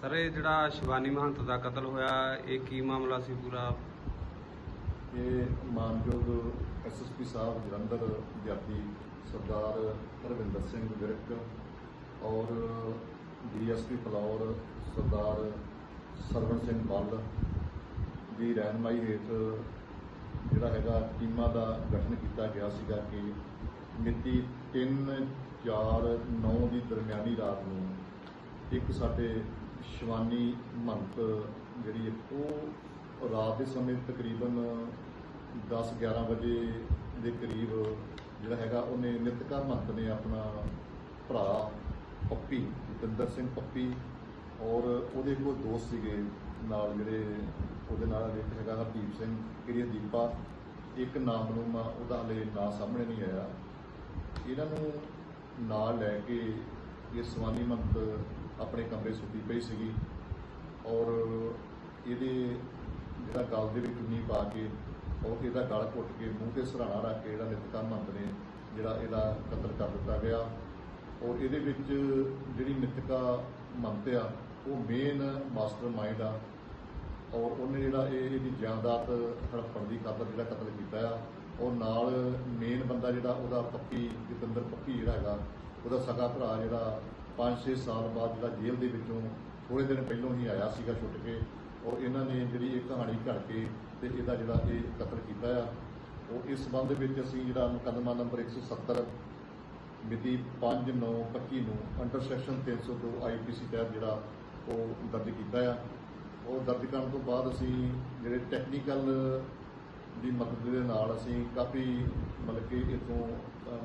Sir, ਇਹ ਜਿਹੜਾ ਸ਼ਿਵਾਨੀ ਮਹੰਤ ਦਾ ਕਤਲ ਹੋਇਆ, ਇਹ ਕੀ ਮਾਮਲਾ ਸੀ ਪੂਰਾ? ਇਹ ਮਾਨਯੋਗ ਐਸਐਸਪੀ ਸਾਹਿਬ, ਜਲੰਧਰ ਵਿਦਿਆਰਥੀ ਸਰਦਾਰ ਹਰਵਿੰਦਰ ਸਿੰਘ ਵਿਰਕ ਔਰ ਡੀਐਸਪੀ ਫਲੌਰ ਸਰਦਾਰ ਸਰਵਣ ਸਿੰਘ ਬੱਲ ਦੀ ਰਹਿਨਮਾਈ ਹੇਠ ਜਿਹੜਾ ਹੈਗਾ ਟੀਮਾਂ ਦਾ ਗਠਨ ਕੀਤਾ ਗਿਆ ਸੀਗਾ ਕਿ ਮਿਤੀ 3 4 9 ਦੀ ਦਰਮਿਆਨੀ ਰਾਤ ਨੂੰ ਇੱਕ ਸਾਡੇ ਸ਼ਿਵਾਨੀ ਮਹੰਤ ਜਿਹੜੀ ਹੈ, ਉਹ ਰਾਤ ਦੇ ਸਮੇਂ ਤਕਰੀਬਨ 10 11 ਵਜੇ ਦੇ ਕਰੀਬ ਜਿਹੜਾ ਹੈਗਾ, ਉਹਨੇ ਨਿਤਕਾ ਮਹੰਤ ਨੇ ਆਪਣਾ ਭਰਾ ਪੱਪੀ, ਜਤਿੰਦਰ ਸਿੰਘ ਪੱਪੀ ਔਰ ਉਹਦੇ ਕੋਲ ਦੋਸਤ ਸੀਗੇ ਨਾਲ ਜਿਹੜੇ ਉਹਦੇ ਨਾਲ ਇੱਕ ਹੈਗਾ ਹਰਦੀਪ ਸਿੰਘ ਕਿਰਿਆ ਦੀਪਾ, ਇੱਕ ਨਾਮ ਨੂੰ ਮਾ ਉਹਦਾ ਹਲੇ ਨਾਂ ਸਾਹਮਣੇ ਨਹੀਂ ਆਇਆ। ਇਹਨਾਂ ਨੂੰ ਨਾਲ ਲੈ ਕੇ ਇਹ ਸਵਾਨੀ ਮੰਤ ਆਪਣੇ ਕਮਰੇ ਸੁੱਤੀ ਪਈ ਸੀਗੀ ਔਰ ਇਹਦੇ ਜਿਹੜਾ ਗਲ ਦੇ ਵਿੱਚ ਚੁੰਨੀ ਪਾ ਕੇ ਔਰ ਇਹਦਾ ਗਲ ਘੁੱਟ ਕੇ ਮੂੰਹ ਤੇ ਸਰਾਣਾ ਰੱਖ ਕੇ ਜਿਹੜਾ ਨਿਤਕਾ ਮੰਤ ਨੇ, ਜਿਹੜਾ ਇਹਦਾ ਕਤਲ ਕਰ ਦਿੱਤਾ ਗਿਆ। ਔਰ ਇਹਦੇ ਵਿੱਚ ਜਿਹੜੀ ਨਿਤਕਾ ਮੰਤ ਆ, ਉਹ ਮੇਨ ਮਾਸਟਰ ਮਾਈਂਡ ਆ। ਔਰ ਉਹਨੇ ਜਿਹੜਾ ਇਹ ਇਹਦੀ ਜਾਇਦਾਦ ਹੜਪਣ ਦੀ ਖਾਤਰ ਜਿਹੜਾ ਕਤਲ ਕੀਤਾ ਆ ਔਰ ਨਾਲ ਮੇਨ ਬੰਦਾ ਜਿਹੜਾ ਉਹਦਾ ਪੱਪੀ ਜਤਿੰਦਰ ਪੱਪੀ ਜਿਹੜਾ ਹੈਗਾ, ਉਹਦਾ ਸਗਾ ਭਰਾ ਜਿਹੜਾ 5-6 ਸਾਲ ਬਾਅਦ ਜਿਹੜਾ ਜੇਲ੍ਹ ਦੇ ਵਿੱਚੋਂ ਥੋੜੇ ਦਿਨ ਪਹਿਲਾਂ ਹੀ ਆਇਆ ਸੀਗਾ ਛੁੱਟ ਕੇ ਔਰ ਇਹਨਾਂ ਨੇ ਜਿਹੜੀ ਇਹ ਕਹਾਣੀ ਘੜ ਕੇ ਤੇ ਇਹਦਾ ਜਿਹੜਾ ਇਹ ਕਤਲ ਕੀਤਾ ਆ। ਉਹ ਇਸ ਸੰਬੰਧ ਵਿੱਚ ਅਸੀਂ ਜਿਹੜਾ ਮੁਕੱਦਮਾ ਨੰਬਰ 170 ਮਿਤੀ 5/9/25 ਨੂੰ ਅੰਡਰ ਸੈਕਸ਼ਨ 302 ਆਈਪੀਸੀ ਤਹਿਤ ਜਿਹੜਾ ਉਹ ਦਰਜ ਕੀਤਾ ਆ। ਉਹ ਦਰਜ ਕਰਨ ਤੋਂ ਬਾਅਦ ਅਸੀਂ ਜਿਹੜੇ ਟੈਕਨੀਕਲ ਦੀ ਮਦਦ ਦੇ ਨਾਲ ਅਸੀਂ ਕਾਫੀ ਮਤਲਬ ਕਿ ਇਥੋਂ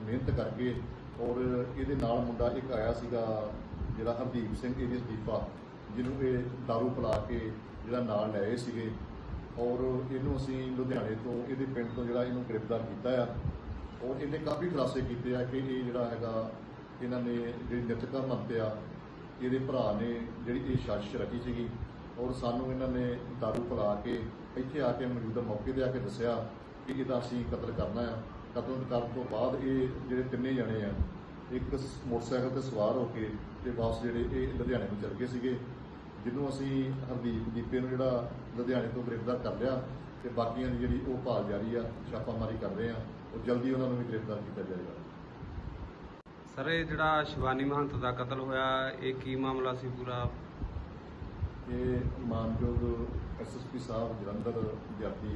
ਮਿਹਨਤ ਕਰਕੇ ਔਰ ਇਹਦੇ ਨਾਲ ਮੁੰਡਾ ਇੱਕ ਆਇਆ ਸੀਗਾ ਜਿਹੜਾ ਹਰਦੀਪ ਸਿੰਘ, ਇਹਦੇ ਦੀਪਾ ਜਿਹਨੂੰ ਇਹ ਦਾਰੂ ਪਿਲਾ ਕੇ ਜਿਹੜਾ ਨਾਲ ਲੈ ਆਏ ਸੀਗੇ। ਔਰ ਇਹਨੂੰ ਅਸੀਂ ਲੁਧਿਆਣੇ ਤੋਂ, ਇਹਦੇ ਪਿੰਡ ਤੋਂ ਜਿਹੜਾ ਇਹਨੂੰ ਗ੍ਰਿਫਤਾਰ ਕੀਤਾ ਆ। ਔਰ ਇਹਨੇ ਕਾਫੀ ਖੁਲਾਸੇ ਕੀਤੇ ਆ ਕਿ ਇਹ ਜਿਹੜਾ ਹੈਗਾ, ਇਹਨਾਂ ਨੇ ਜਿਹੜੀ ਨਿਤਕਾ ਮੰਤਿਆ ਇਹਦੇ ਭਰਾ ਨੇ ਜਿਹੜੀ ਇਹ ਸਾਜ਼ਿਸ਼ ਰਚੀ ਸੀਗੀ। ਔਰ ਸਾਨੂੰ ਇਹਨਾਂ ਨੇ ਦਾਰੂ ਪਿਲਾ ਕੇ ਇੱਥੇ ਆ ਕੇ ਮੌਜੂਦਾ ਮੌਕੇ ਤੇ ਆ ਕੇ ਦੱਸਿਆ ਕਿ ਇਹਦਾ ਅਸੀਂ ਕਤਲ ਕਰਨਾ ਆ। ਕਤਲ ਕਰਨ ਤੋਂ ਬਾਅਦ ਇਹ ਜਿਹੜੇ ਤਿੰਨੇ ਜਣੇ ਆ ਇੱਕ ਮੋਟਰਸਾਈਕਲ ਤੇ ਸਵਾਰ ਹੋ ਕੇ ਤੇ ਵਾਪਸ ਜਿਹੜੇ ਇਹ ਲੁਧਿਆਣੇ ਨੂੰ ਚਲ ਗਏ ਸੀਗੇ ਜਿਹਨੂੰ ਅਸੀਂ ਹਰਦੀਪ ਦੀਪੇ ਨੂੰ ਜਿਹੜਾ ਲੁਧਿਆਣੇ ਤੋਂ ਗ੍ਰਿਫਤਾਰ ਕਰ ਲਿਆ ਤੇ ਬਾਕੀਆਂ ਦੀ ਜਿਹੜੀ ਉਹ ਭਾਲ ਜਾਰੀ ਆ ਛਾਪਾਮਾਰੀ ਕਰ ਰਹੇ ਆ ਉਹ ਜਲਦੀ ਉਹਨਾਂ ਨੂੰ ਵੀ ਗ੍ਰਿਫਤਾਰ ਕੀਤਾ ਜਾਏਗਾ। ਸਰ ਇਹ ਜਿਹੜਾ ਸ਼ਿਵਾਨੀ ਮਹੰਤ ਦਾ ਕਤਲ ਹੋਇਆ ਇਹ ਕੀ ਮਾਮਲਾ ਸੀ ਪੂਰਾ? ਇਹ ਮਾਨਯੋਗ ਐਸਐਸਪੀ ਸਾਹਿਬ ਜਲੰਧਰ ਵਿਦਿਆਰਥੀ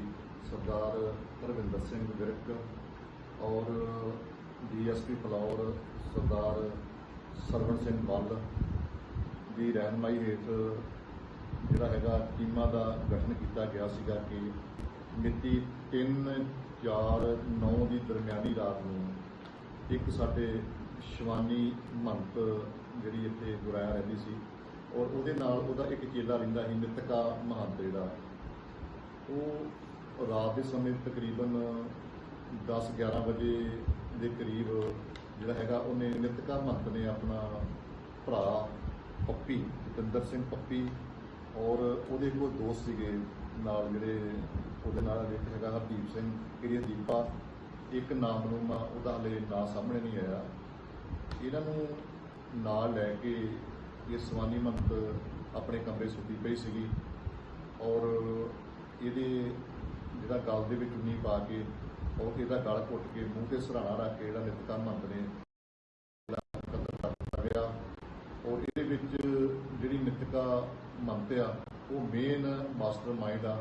ਸਰਦਾਰ ਹਰਵਿੰਦਰ ਸਿੰਘ ਵਿਰਕ ਔਰ ਡੀਐਸਪੀ ਫਲੌਰ ਸਰਦਾਰ ਸਰਵਣ ਸਿੰਘ ਬੱਲ ਦੀ ਰਹਿਨਮਾਈ ਹੇਠ ਜਿਹੜਾ ਹੈਗਾ ਟੀਮਾਂ ਦਾ ਗਠਨ ਕੀਤਾ ਗਿਆ ਸੀਗਾ ਕਿ ਮਿਤੀ 3 4 9 ਦੀ ਦਰਮਿਆਨੀ ਰਾਤ ਨੂੰ ਇੱਕ ਸਾਡੇ ਸ਼ਿਵਾਨੀ ਮਹੰਤ ਜਿਹੜੀ ਇੱਥੇ ਗੁਰਾਇਆ ਰਹਿੰਦੀ ਸੀ ਔਰ ਉਹਦੇ ਨਾਲ ਉਹਦਾ ਇੱਕ ਚੇਲਾ ਰਹਿੰਦਾ ਸੀ ਨਿਤਕਾ ਮਹੰਤ ਜਿਹੜਾ। ਉਹ ਰਾਤ ਦੇ ਸਮੇਂ ਤਕਰੀਬਨ 10 11 ਵਜੇ ਦੇ ਕਰੀਬ ਜਿਹੜਾ ਹੈਗਾ, ਉਹਨੇ ਨਿਤਕਾ ਮਹੰਤ ਨੇ ਆਪਣਾ ਭਰਾ ਪੱਪੀ, ਜਤਿੰਦਰ ਸਿੰਘ ਪੱਪੀ ਔਰ ਉਹਦੇ ਕੋਲ ਦੋਸਤ ਸੀਗੇ ਨਾਲ ਜਿਹੜੇ ਉਹਦੇ ਨਾਲ ਇੱਕ ਹੈਗਾ ਹਰਦੀਪ ਸਿੰਘ ਕਿਰਿਆ ਦੀਪਾ। ਇੱਕ ਨਾਮ ਨੂੰ ਉਹਦਾ ਹਲੇ ਨਾਂ ਸਾਹਮਣੇ ਨਹੀਂ ਆਇਆ। ਇਹਨਾਂ ਨੂੰ ਨਾਲ ਲੈ ਕੇ ਇਹ ਸਵਾਨੀ ਮੰਤ ਆਪਣੇ ਕਮਰੇ ਸੁੱਤੀ ਪਈ ਸੀਗੀ ਔਰ ਇਹਦੇ ਜਿਹੜਾ ਗਲ ਦੇ ਵਿੱਚ ਚੁੰਨੀ ਪਾ ਕੇ ਔਰ ਇਹਦਾ ਗਲ ਘੁੱਟ ਕੇ ਮੂੰਹ ਤੇ ਸਰਾਣਾ ਰੱਖ ਕੇ ਜਿਹੜਾ ਨਿਤਕਾ ਮੰਤ ਨੇ ਜਿਹੜਾ ਔਰ ਇਹਦੇ ਵਿੱਚ ਜਿਹੜੀ ਨਿਤਕਾ ਮੰਤ ਆ, ਉਹ ਮੇਨ ਮਾਸਟਰ ਮਾਈਂਡ ਆ।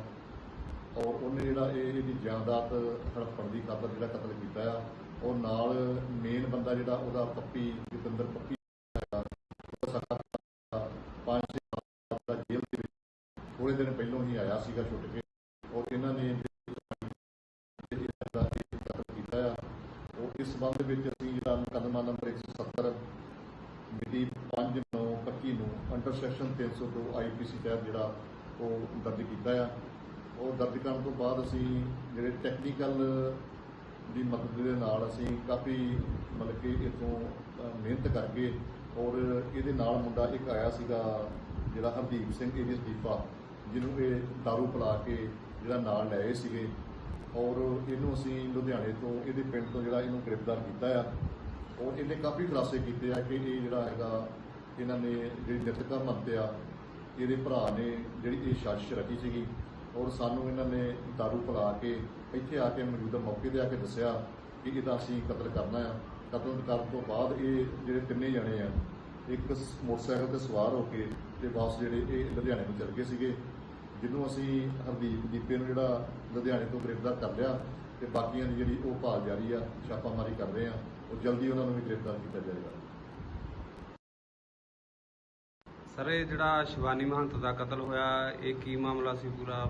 ਔਰ ਉਹਨੇ ਜਿਹੜਾ ਇਹ ਇਹਦੀ ਜਾਇਦਾਦ ਹੜਪਣ ਦੀ ਖਾਤਰ ਜਿਹੜਾ ਕਤਲ ਕੀਤਾ ਆ ਔਰ ਨਾਲ ਮੇਨ ਬੰਦਾ ਜਿਹੜਾ ਉਹਦਾ ਪੱਪੀ, ਜਤਿੰਦਰ ਪੱਪੀ ਹੈਗਾ ਪੰਜ ਦਾ ਜੇਲ੍ਹ ਦੇ ਵਿੱਚ ਥੋੜੇ ਦਿਨ ਪਹਿਲਾਂ ਹੀ ਆਇਆ ਸੀਗਾ ਛੁੱਟ ਕੇ ਔਰ ਇਹਨਾਂ ਨੇ ਜਿਹੜੀ ਇਹਦਾ ਇਹ ਕਤਲ ਕੀਤਾ ਆ ਉਹ ਇਸ ਸੰਬੰਧ ਵਿੱਚ ਅਸੀਂ ਜਿਹੜਾ ਮੁਕੱਦਮਾ ਨੰਬਰ 170 ਮਿਤੀ 5/9/25 ਨੂੰ ਅੰਡਰ ਸੈਕਸ਼ਨ 302 ਆਈਪੀਸੀ ਤਹਿਤ ਜਿਹੜਾ ਉਹ ਦਰਜ ਕੀਤਾ ਆ। ਉਹ ਦਰਜ ਕਰਨ ਤੋਂ ਬਾਅਦ ਅਸੀਂ ਜਿਹੜੇ ਟੈਕਨੀਕਲ ਦੀ ਮਦਦ ਦੇ ਨਾਲ ਅਸੀਂ ਕਾਫੀ ਮਤਲਬ ਕਿ ਇਥੋਂ ਮਿਹਨਤ ਕਰਕੇ ਔਰ ਇਹਦੇ ਨਾਲ ਮੁੰਡਾ ਇੱਕ ਆਇਆ ਸੀਗਾ ਜਿਹੜਾ ਹਰਦੀਪ ਸਿੰਘ ਏਰੀਸ ਦੀਪਾ ਜਿਹਨੂੰ ਇਹ दारू ਪਿਲਾ ਕੇ ਜਿਹੜਾ ਨਾਲ ਲਏ ਸੀਗੇ। ਔਰ ਇਹਨੂੰ ਅਸੀਂ ਲੁਧਿਆਣੇ ਤੋਂ, ਇਹਦੇ ਪਿੰਡ ਤੋਂ ਜਿਹੜਾ ਇਹਨੂੰ ਗ੍ਰਿਫਤਾਰ ਕੀਤਾ ਆ, ਔਰ ਇਹਨੇ ਕਾਫੀ ਖੁਲਾਸੇ ਕੀਤੇ ਆ ਕਿ ਇਹ ਜਿਹੜਾ ਹੈਗਾ, ਇਹਨਾਂ ਨੇ ਜਿਹੜੀ ਨਿਤਕਾ ਮੰਤ ਆ, ਇਹਦੇ ਭਰਾ ਨੇ ਜਿਹੜੀ ਇਹ ਸਾਜ਼ਿਸ਼ ਰਚੀ ਸੀਗੀ। ਔਰ ਸਾਨੂੰ ਇਹਨਾਂ ਨੇ ਦਾਰੂ ਪਿਲਾ ਕੇ ਇੱਥੇ ਆ ਕੇ ਮੌਜੂਦਾ ਮੌਕੇ ਤੇ ਆ ਕੇ ਦੱਸਿਆ ਕਿ ਇਹਦਾ ਅਸੀਂ ਕਤਲ ਕਰਨਾ ਆ। ਕਤਲ ਕਰਨ ਤੋਂ ਬਾਅਦ ਇਹ ਜਿਹੜੇ ਤਿੰਨੇ ਜਣੇ ਆ, ਇੱਕ ਸ- ਮੋਟਰਸਾਈਕਲ ਤੇ ਸਵਾਰ ਹੋ ਕੇ ਤੇ ਵਾਪਸ ਜਿਹੜੇ ਇਹ ਲੁਧਿਆਣੇ ਨੂੰ ਚਲ ਗਏ ਸੀਗੇ। ਜਿਹਨੂੰ ਅਸੀਂ ਹਰਦੀਪ ਦੀਪੇ ਨੂੰ ਜਿਹੜਾ ਲੁਧਿਆਣੇ ਤੋਂ ਗ੍ਰਿਫਤਾਰ ਕਰ ਲਿਆ ਤੇ ਬਾਕੀਆਂ ਦੀ ਜਿਹੜੀ ਉਹ ਭਾਲ ਜਾਰੀ ਆ ਛਾਪਾਮਾਰੀ ਕਰ ਰਹੇ ਆ ਉਹ ਜਲਦੀ ਉਹਨਾਂ ਨੂੰ ਵੀ ਗ੍ਰਿਫਤਾਰ ਕੀਤਾ ਜਾਏਗਾ। ਸਰ ਇਹ ਜਿਹੜਾ ਸ਼ਿਵਾਨੀ ਮਹੰਤ ਦਾ ਕਤਲ ਹੋਇਆ ਇਹ ਕੀ ਮਾਮਲਾ ਸੀ ਪੂਰਾ?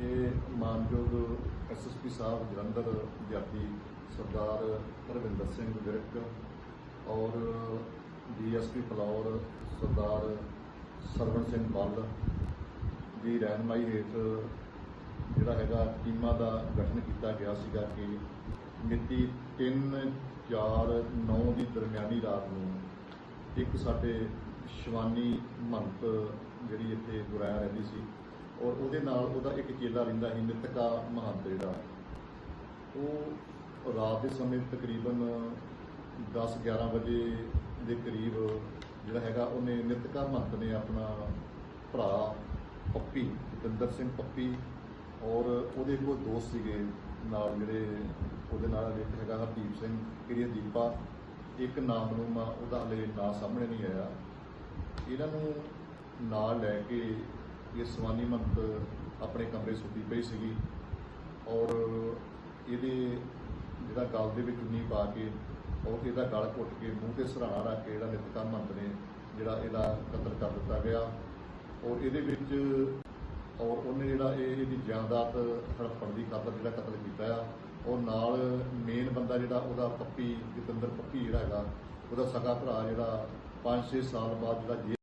ਇਹ ਮਾਨਯੋਗ ਐਸਐਸਪੀ ਸਾਹਿਬ ਜਲੰਧਰ ਜਾਤੀ ਸਰਦਾਰ ਹਰਵਿੰਦਰ ਸਿੰਘ ਵਿਰਕ ਔਰ ਡੀਐਸਪੀ ਫਲੌਰ ਸਰਦਾਰ ਸਰਵਣ ਸਿੰਘ ਬੱਲ ਦੀ ਰਹਿਨਮਾਈ ਹੇਠ ਜਿਹੜਾ ਹੈਗਾ ਟੀਮਾਂ ਦਾ ਗਠਨ ਕੀਤਾ ਗਿਆ ਸੀਗਾ ਕਿ ਮਿਤੀ 3 4 9 ਦੀ ਦਰਮਿਆਨੀ ਰਾਤ ਨੂੰ ਇੱਕ ਸਾਡੇ ਸ਼ਿਵਾਨੀ ਮਹੰਤ ਜਿਹੜੀ ਇੱਥੇ ਗੁਰਾਇਆ ਰਹਿੰਦੀ ਸੀ ਔਰ ਉਹਦੇ ਨਾਲ ਉਹਦਾ ਇੱਕ ਚੇਲਾ ਰਹਿੰਦਾ ਸੀ, ਨਿਤਕਾ ਮਹੰਤ ਜਿਹੜਾ ਉਹ ਰਾਤ ਦੇ ਸਮੇਂ ਤਕਰੀਬਨ 10 11 ਵਜੇ ਦੇ ਕਰੀਬ ਜਿਹੜਾ ਹੈਗਾ ਉਹਨੇ ਨਿਤਕਾ ਮਹੰਤ ਨੇ ਆਪਣਾ ਭਰਾ ਪੱਪੀ ਜਤਿੰਦਰ ਸਿੰਘ ਪੱਪੀ ਔਰ ਉਹਦੇ ਕੋਲ ਦੋਸਤ ਸੀਗੇ ਨਾਲ ਜਿਹੜੇ ਉਹਦੇ ਨਾਲ ਇੱਕ ਹੈਗਾ ਹਰਦੀਪ ਸਿੰਘ ਕਿਰਿਆ ਦੀਪਾ। ਇੱਕ ਨਾਮ ਨੂੰ ਮਾ ਉਹਦਾ ਹਲੇ ਨਾਂ ਸਾਹਮਣੇ ਨਹੀਂ ਆਇਆ। ਇਹਨਾਂ ਨੂੰ ਨਾਲ ਲੈ ਕੇ ਇਹ ਸਵਾਨੀ ਮੰਤ ਆਪਣੇ ਕਮਰੇ ਸੁੱਤੀ ਪਈ ਸੀਗੀ ਔਰ ਇਹਦੇ ਜਿਹੜਾ ਗਲ ਦੇ ਵਿੱਚ ਉਨੀ ਪਾ ਕੇ ਔਰ ਇਹਦਾ ਗਲ ਘੁੱਟ ਕੇ ਮੂੰਹ ਤੇ ਸਰਾਣਾ ਰੱਖ ਕੇ ਜਿਹੜਾ ਨਿਤਕਾ ਮੰਤ ਨੇ, ਜਿਹੜਾ ਇਹਦਾ ਕਤਲ ਕਰ ਦਿੱਤਾ ਗਿਆ। ਔਰ ਇਹਦੇ ਵਿੱਚ, ਔਰ ਉਹਨੇ ਜਿਹੜਾ ਇਹ, ਇਹਦੀ ਜਾਇਦਾਦ ਹੜੱਪਣ ਦੀ ਖਾਤਰ ਜਿਹੜਾ ਕਤਲ ਕੀਤਾ ਆ ਔਰ ਨਾਲ ਮੇਨ ਬੰਦਾ ਜਿਹੜਾ ਉਹਦਾ ਪੱਪੀ ਜਤਿੰਦਰ ਪੱਪੀ ਜਿਹੜਾ ਹੈਗਾ, ਉਹਦਾ ਸਗਾ ਭਰਾ ਜਿਹੜਾ 5-6 ਸਾਲ ਬਾਅਦ ਜਿਹੜਾ ਜੇਲ੍ਹ